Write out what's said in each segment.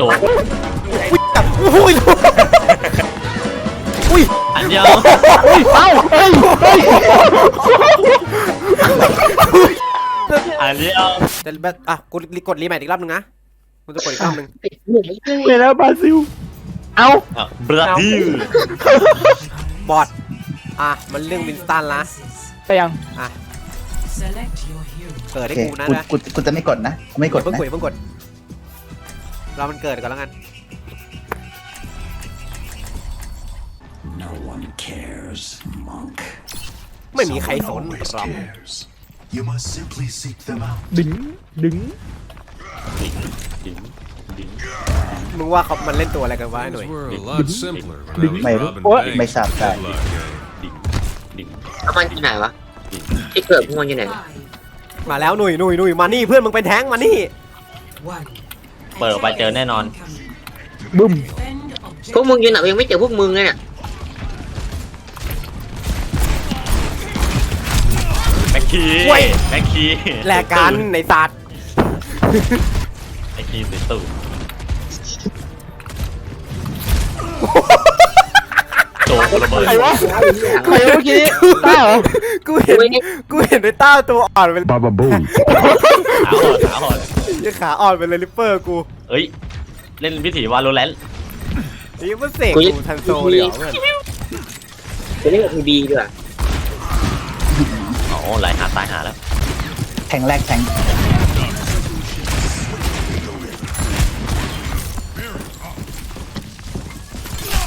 ตัวอุ้ยจับอุ้ยอุ้ยอันเดียวเอ้าเฮ้ยเฮ้ยอันเดียวจะแบบอะกูกดรีแมทอีกรอบนึงนะมันจะกดอีกรอบนึงเลยแล้วบราซิล เอาอะบราซิลบอดอะมันเรื่องวินสตันละไปยังอะ Select your hero. เกิดโอให้เคกูนะกูนะกูกูจะไม่กดนะกูไม่กดเพิ่งนะกดเพิ่งกด เรามันเกิดก่อนแล้วกัน No one cares, monk. ไม่มีใครสน Someone always หรอก cares. You must simply seek them out. ดึง ดึง ดิ้งดิ้งมึงว่าเขามันเล่นตัวอะไรกันวะไอ้หน่วย Things were a lot simpler when I was ไม่ robbing โอ๊ย banks ไม่ทราบ with ได้ headlock gang. ดิ้งดิ้งแล้วมันอยู่ไหนวะที่เกิดพวกมันอยู่ไหน Five, มาแล้วหนุ่ยหนุ่ยหนุ่ยมานี่เพื่อนมึงเป็นแท้งมานี่ one. เปิดออกไปเจอแน่นอน บึ้ม Defend พวก objective. มึงอยู่ไหนยังไม่เจอพวกมึงเลยเนี่ยแบ็คคีเว้ยแบ็คคีแลกกันในสัตว์แบ็คคีติดตูดตัวระเบิดใครวะใครเมื่อกี้ต้าเหรอ กูเห็นกูเห็นในต้าตัวอ่อนเป็นขาอ่อนขาอ่อนยังขาอ่อนเป็นเลยลิปเปอร์กูเอ้ย เล่นพิธีวาโลแรนต์นี่มันเสกกูทันโซเลยเหรอเพื่อนจะเล่นกับทีบีดีกว่าอ๋อไหลหาตายหาแล้ว แทงแรกแทง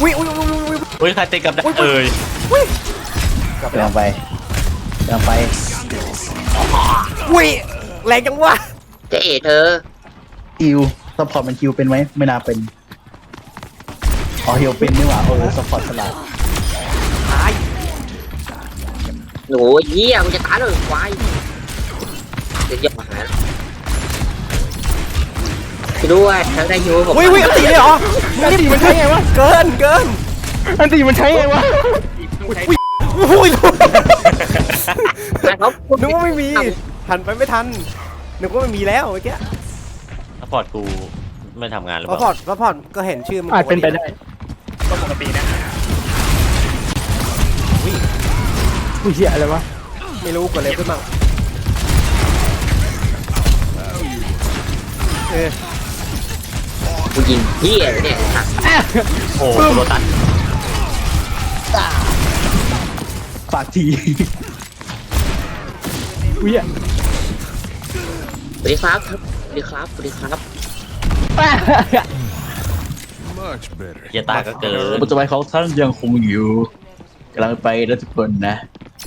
วิววิววิววิวเฮ้ยใครติดกับดักเอ้ยกำลังไป กำลังไปวิแรงจังวะเจะเอ๋เธอฮิวซัพพอร์ตมันฮิวเป็นไหมไม่น่าเป็นอ๋อฮิวเป็นนี่หว่าโอ้ซัพพอร์ตสลัดตายหนูเหี้ยมึงจะตายเลยควายเดี๋ยวหยอกมาหาช่วยด้วยทั้งได้ยูผมวิวิอันตีเลยเหรออันตีมันใช้ไงวะเกินเกินอันตีมันใช้ไงวะอุ้ย เขานึกว่าไม่มี หันไปไม่ทัน นึกว่าไม่มีแล้วเมื่อกี้ซัพพอร์ตกูไม่ทำงานหรือพเปอพอล่าร์ตพอพอร์ตก็เห็นชื่อมันอาจเป็นไปได้ก็ปกตินะอุ้ยเหี้ยอะไรวะไม่รู้กดเลยขึ้นมาเออกูยิงเหี้ยเนี่ยโอ้โหโรตัสฝากที อุ้ยอะสวัสดีครับสวัสดีครับสวัสดีครับ Much better. เฮียตาก็เกินปัจจุบันของท่านยังคงอยู่กำลังไปแล้วทุกคนนะ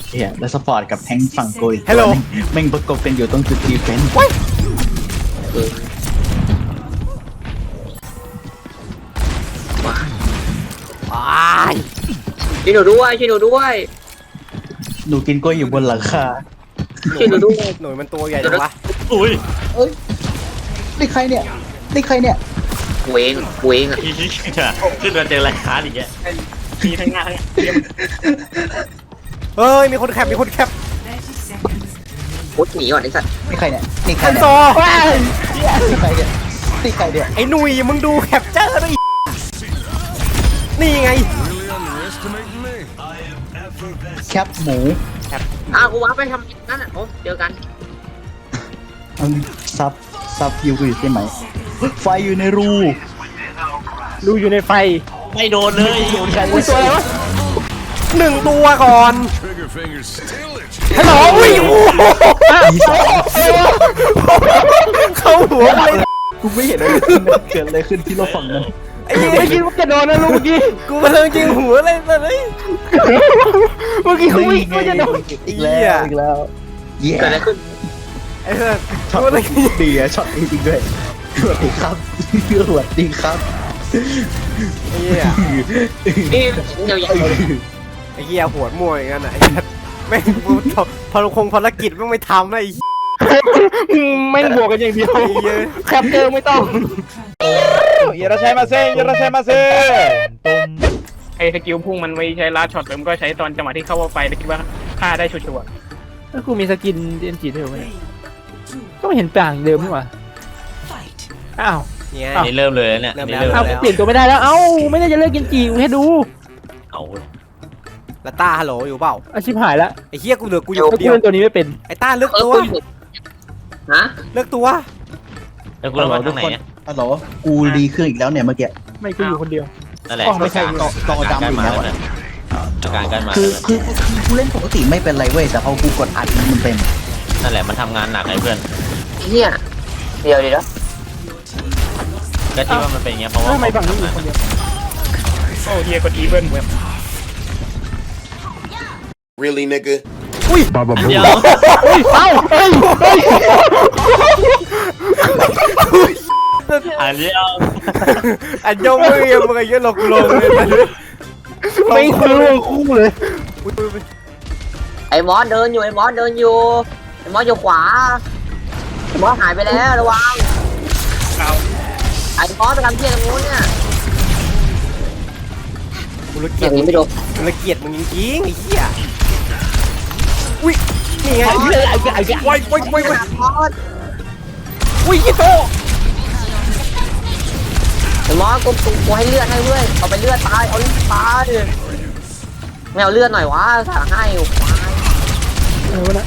เฮียและสปอร์ตกับแทงฝั่งโกอีกตัวหนึ่งแม่งประกบกันอยู่ตรงจุดดีเฟนส์ว้าตายช่วยหนูด้วยช่วยหนูด้วย หนูกินกล้วยอยู่บนหลังคา ช่วยหนูด้วย หน่วยมันตัวใหญ่จังวะอุ้ยนี่ใครเนี่ยนี่ใครเนี่ยกูเองกูเองอะอีขึ้นมาเจออะไรค้าอีกแกมีทั้งงานเฮ้ย มีคนแคปมีคนแคป30 seconds. พุทหนีก่อนไอ้สัตว์นี่ใครเนี่ยนี่ใครทันเนี่ยโซนี่ใครเนี่ยนี่ใครเนี่ยไอ้หนุ่ยมึงดูแคปเจอร์ด้วยนี่ไง Really underestimating me. แคปหมู อ้าวกูว้าไปทำนั่นอะโอ้เจอกันมันซับซับยิวกูอยู่ใช่ไหมไฟอยู่ในรูดูอยู่ในไฟไม่โดนเลยอุ้ยตัวอะไรวะหนึ่งตัวก่อน Trigger fingers still itch. ฮัลโหลอุ้ยโอ้โหเข้าหัวเลยกูไม่เห็นอะไรขึ้นเลยเกิดอะไรขึ้นที่โลกฝั่งนั้น ไอ้เหี้ยไม่คิดว่าจะโดนนะลูกเมื่อกี้กูมาเลิงจริงหัวเลยเลยเมื่อกี้เขาไม่คิดว่าจะโดนอีกแล้วอีกแล้วเย้เกิดอะไรขึ้นไอ้เหี้ยช็อตกูเลยดีอะช็อตจริงด้วยสวัสดีครับสวัสดีครับไอ้เหี้ยนี่เดี๋ยวอย่าไอ้เหี้ยหัวมั่วอย่างนั้นอะไอ้เหี้ยแม่งกูพอคงภารกิจแม่งไม่ทำนะไอ้เหี้ยไม่งบวกกันอย่างเดียวไอ้เหี้ยแคปเจอร์ไม่ต้อง เยราชัยมาเซ่เยราชัยมาเซ่งไอ้สกิลพุ่งมันไม่ใช้ลาช็อตแล้มันก็ใช้ตอนจังหวะที่เข้าไปแล้วคิดว่าฆ่าได้ชัวร์ถ้ากูมีสกินเอ็มจีเทลไหมก็ไม่เห็นต่างเดิมนี่หว่าอ้าวเนี่ยเริ่มเลยเนี่ยเริ่มแล้วเปลี่ยนตัวไม่ได้แล้ว เอ้าไม่ได้จะเลิกกินจีกูแค่ดู เอาละต้าฮัลโหลอยู่เปล่าอาชิบหายละไอ้เฮียกูเหลือกูอยู่เดียวตัวนี้ไม่เป็นไอ้ต้าเลือกตัวฮะเลือกตัวแล้วกูเรามาทางไหนเนี่ย ฮัลโหลกูรีเครื่องอีกแล้วเนี่ยเมื่อกี้ ไม่กูอยู่คนเดียว นั่นแหละอ๋อไม่ใช่อาต่อต่อการดำอีกมาแล้วแล้วอะเนี่ยอาการกันมาคือแล้วคือคือกูเล่นปกติไม่เป็นไรเว้ยแต่พอกูกดอัดมันเป็นนั่นแหละมันทำงานหนักไอ้เพื่อนเฮียเดี๋ยวเดี๋ยวก็ที่ว่ามันเป็นอย่างเงี้ยเพราะว่าทำไมฝั่งนี้อยู่คนเดียว โอ้เฮียกดอีเวนเว็บ Really, nigga? เดี๋ยวเอ้าเฮ้ยเฮ้ยอัน เดียว อันยองมือยังมึงไอ้เหี้ยหลอกลวงเลยนะไม่คือเรื่องคู่เลยอุ๊ยอุ๊ยอุ๊ยไอ้มอสเดินอยู่ไอ้มอสเดินอยู่ไอ้มอสอยู่ขวาไอ้มอสหายไปแล้วระวังไอ้มอสไปทำเพี้ยตรงนู้นเนี่ยกูละอเกียย่าดงนี้ไม่โดนกูละเกียดมึงจริงๆไอ้เหี้ยอุ้ยนี่ไงไอ้เหี้ยไอ้เหี้ยไอ้เหี้ยไว้ไว้ไว้ไว้มอสอุ้ยยี่โต ไอ้มอสกูกูกูให้เลือดให้เว้ยเอาไปเลือดตายเอาเลือดตายไม่เอาเลือดหน่อยวะสั่งให้อยู่ควายอะไรวะเนะ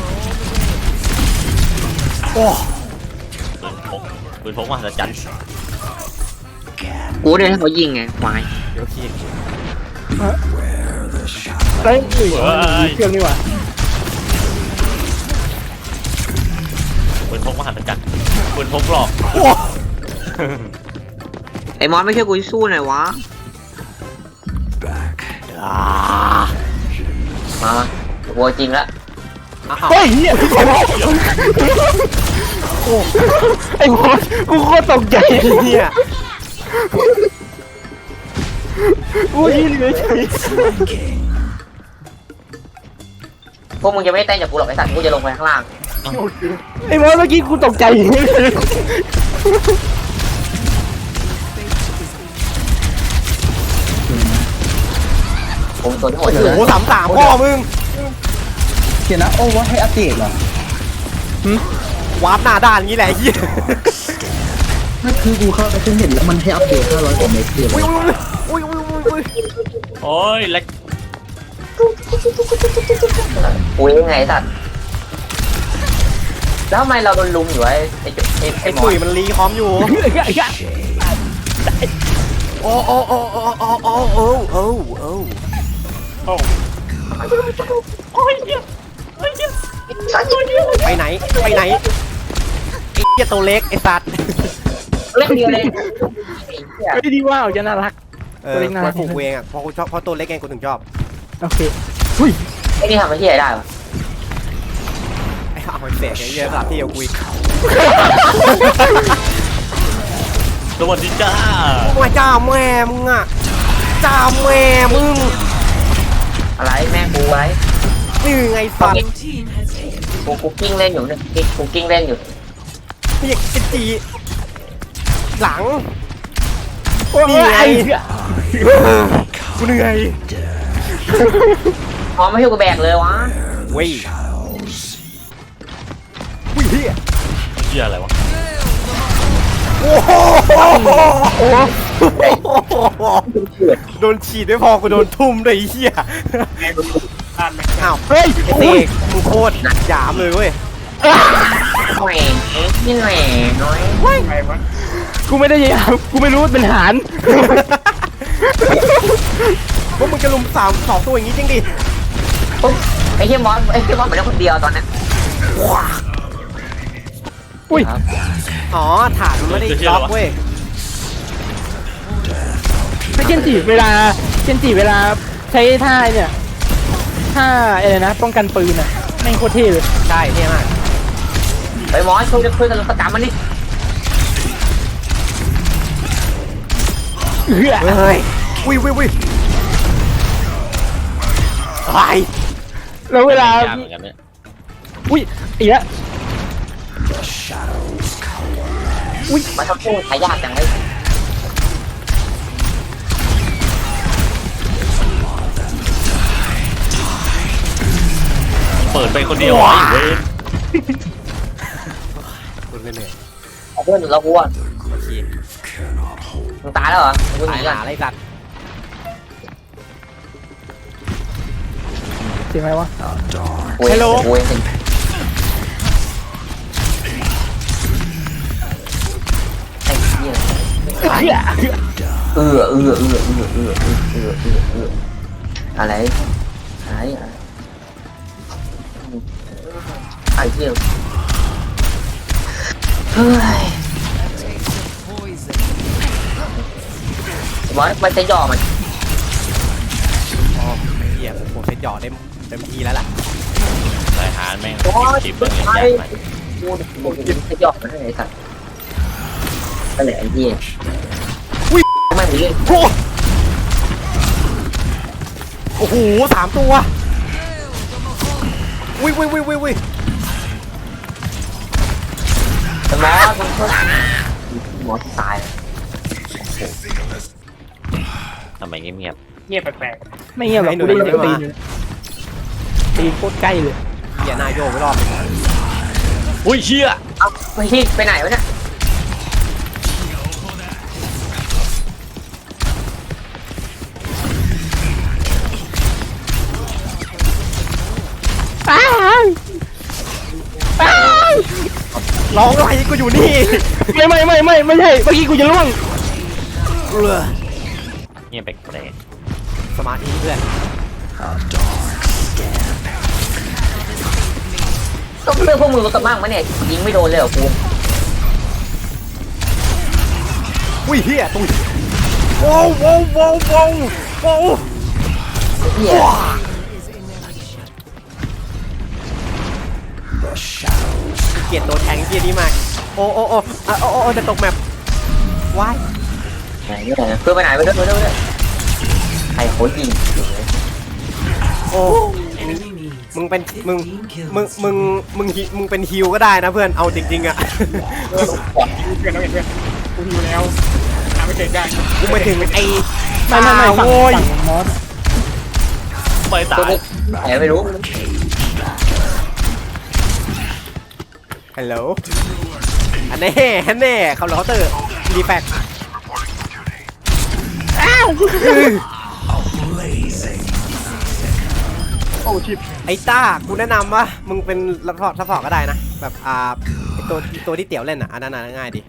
ปืนพกปืนพกมหัศจรรย์กูเนี่ยให้เขายิงไงควายเดี๋ยวขีดไอ้หนึ่งเครื่องนี่หว่าปืนพกมหัศจรรย์ปืนพกหลอก ไอ้มอสไม่ช่วยกูสู้หน่อยวะ มามาโวัวจริงละอ้าวเฮ้ยเหี้ยไอ้โหกูโคตรตกใจเหี้ยกูยืนเฉยพวกมึงจะไม่ได้เต้นจากกูหรอกไอ้สัตว์กูจะลงไปข้างล่าง ไอ้มอสเมื่อกี้กูตกใจ ผมตัวทั้งหมดโอ้เลยโหสามสามพ่อมึงเขียนนะโอ้ว่าให้อัปเดตเหรอวาร์ปหน้าด้านอย่างนี้แหละไอ้เหี้ยไม่คือกูเข้าไปเพิ่งเห็นแล้วมันให้อัปเดต500กว่าเมกคืออะไรอุ้ยอุ้ยอุ้ยอุ้ยอุ้ยโอ้ยแล้วกูยังไงไอ้สัตว์แล้วทำไมเราโดนลุมอยู่ไอ้ไอ้จุไอ้ไอ้ไอ้หมอปุ๋ยมันรีคอมอยู่โอ้โอ้โอ้โอ้โอ้โอ้โอ้โอ้ โอ้โอ้ไปไหนไปไหนไอ้เหี้ยตัวเล็กไอ้สัตว์เล่นเดียวเลยไอ้เหี้ยไม่ดีว่าจะน่ารัก เออตัวเล็กน่า มากผูกเวงอะเพราะกูชอบเพราะตัวเล็กไงกูถึงชอบโอเคไอ้นี่ทำไอ้เหี้ยได้วะไอ้เอาไอ้เสกไอ้เหี้ยสัตว์ที่เอากูอีกสวัสดีจ้าว่าจ้าแม่มึงอะจ้าแม่มึง อะไรแม่งกูไว้นี่ไงสัตว์ Your team has taken กูกูกิ้งเล่นอยู่เนี่ยกูกิ้งเล่นอยู่นี่ไอ้จีหลังโอ้ยนี่ไงไอ้เหี้ยกูเหนื่อยพอไม่ให้กูแบกเลยวะเว้ยอุ้ยเหี้ยเหี้ยอะไรวะโอ้โห โดนฉีดไม่พอกูโดนทุ่มด้วยไอ้เหี้ยอ่านไหมอ้าวเฮ้ยไอ้เสกมึงโคตรหยามเลยเว้ยแหม่นี่แหม่น้อยใครวะกูไม่ได้ยามกูไม่รู้ว่าเป็นหานพวกมึงจะลุมสามสองตัวอย่างงี้จริงดิปุ๊บไอ้เหี้ยมอสไอ้เหี้ยมอสเหมือนคนเดียวตอนเนี้ยอุ้ย อ๋อฐานมันไม่ได้ล็อกเว้ยไม่ เจนจีเวลาเจนจีเวลาใช้ท่าไอ้เนี่ยท่าอะไรนะป้องกันปืนอะแม่งโคตรเท่เลยใช่เท่มากไปมอสช่วยช่วยกันลงสกรรมมันดิเอื้อเฮ้ยวิววิววิวอะไรแล้วเวลายากเหมือนกันเนี่ยอุ้ยอีกแล้วมาทำพูดหายากจังเลย เปิดไปคนเดียวไอ้เว้ยคุณไม่เหนื่อยไเพื่อนเรากูอะ Cannot hold มึงตายแล้วเหรอมึงหตานียหก่อลานอะไรสัตว์เสียงอะไรวะ a dark กูเองกูเองไอ้เหี้ยเออเออเออเออเออเออเออเออเออเอออะไรอะไรอะไร ไอ้เหี้ยเฮ้ย Poison. ว่ามันจะย่อมันอ๋อไอ้เหี้ยผมเป็นหยอดเต็มเต็มทีแล้วล่ะสายหารแม่งโอ้ยชิปเบิ้งไอ้อย่างมันกูกูจะย่อมันให้ไอ้สัตว์ก็เลยไอ้เหี้ยไม่มีเรื่องโอ้โอ้โหสามตัววิวิวิวิวิแต่หมอมึงช่วยหมอตายทำไมเงียบเงียบแปลกไม่เงียบหรอกกูได้ยินเสียงตีนอยู่ตีนโคตรใกล้เลย เหี้ยหน้าโยกไปรอบ ๆอุ้ยเชี่ยเอ้าไปที่ไปไหนวะเนี่ย ร้องอะไรกูอยู่นี่ไม่ไม่ไม่ไม่ไม่ใช่เมื่อกี้กูจะล่วงเออเงียบแปลกสมาธิเพื่อนก็เรื่องพวกมึงรู้กันบ้างมั้ยเนี่ยยิงไม่โดนเลยเหรอกูอุ้ยเฮียตุ้ยโว้วโว้วโว้วโว้วโว้วเหี้ย เกลียดโดนแทงเกียนี้มาก โอ้โอ้โอ้อะโอ้โอ้โอ้จะตกแมปว้ายไหนเนี่ยเพื่อนไปไหนไปด้วยไปด้วยไปด้วยใครเขายิงโอ้ Enemy needs มึงเป็นมึง15 kills. มึงมึงมึงฮิมึงเป็นฮิวก็ได้นะเพื่อนเอาจริงๆอะๆเพื่อนเราเห็นเพื่อนกูหิวแล้วหาไม่เจอได้กูไม่ถึงไอ้ไม่ไม่ไม่ฝั่งโว้ยฝั่งมอสๆไม่ตา ตัวยนี้ไหนไม่รู้ ฮัลโหลอันแน่อันแน่เขาเลาเตอร์รีแฟก blazing. โอ้ชิบไอ้ต้ากูแนะนำว่ามึงเป็นรับพอร์ตซัพพอร์ตก็ได้นะ แบบอ่าไอ้ตัวตัวที่เตี๋ยวเล่นอะอันนั้นน่ะง่ายดี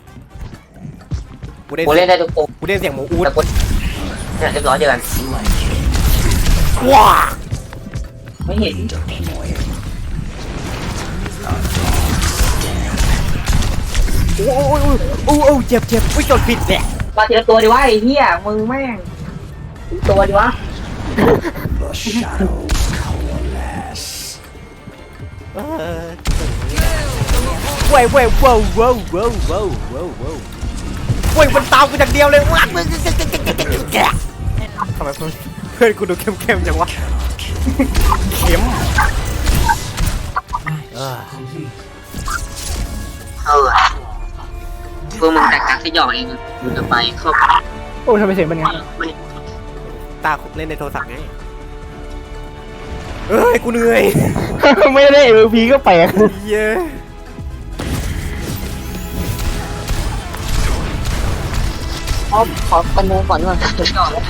กูได้กูเล่นได้ทุกตัวกูได้เสียงหมูอูดแต่กูเนี่ยเรียบร้อยเดียวกันว้าไม่เห็น โอ้ยโอ้ยโอ้ยเจ็บเจ็บอุ้ยจดผิดแหละมาทีละตัวดีวะไอ้เหี้ยมึงแม่งตัวดีวะเว้ยเว้ยว้าวว้าวว้าวว้าวว้าวว้าวเว้ยมันตามกูอางเดียวเลยรักมึทำไมเพื่อนกูดูเข้มเข้มจังวะเข้มเออ เออพวกมึงแต่กักที่หยอกเองมึงจะไปเข้าโอ้ทำไมเสียงเป็นไงตาเล่นในโทรศัพท์ไงเอ้ยกูเหนื่อยไม่ได้เอพีก็แปลกเย้ขอขอประมูลก่อนดีกว่าหยอกแล้ว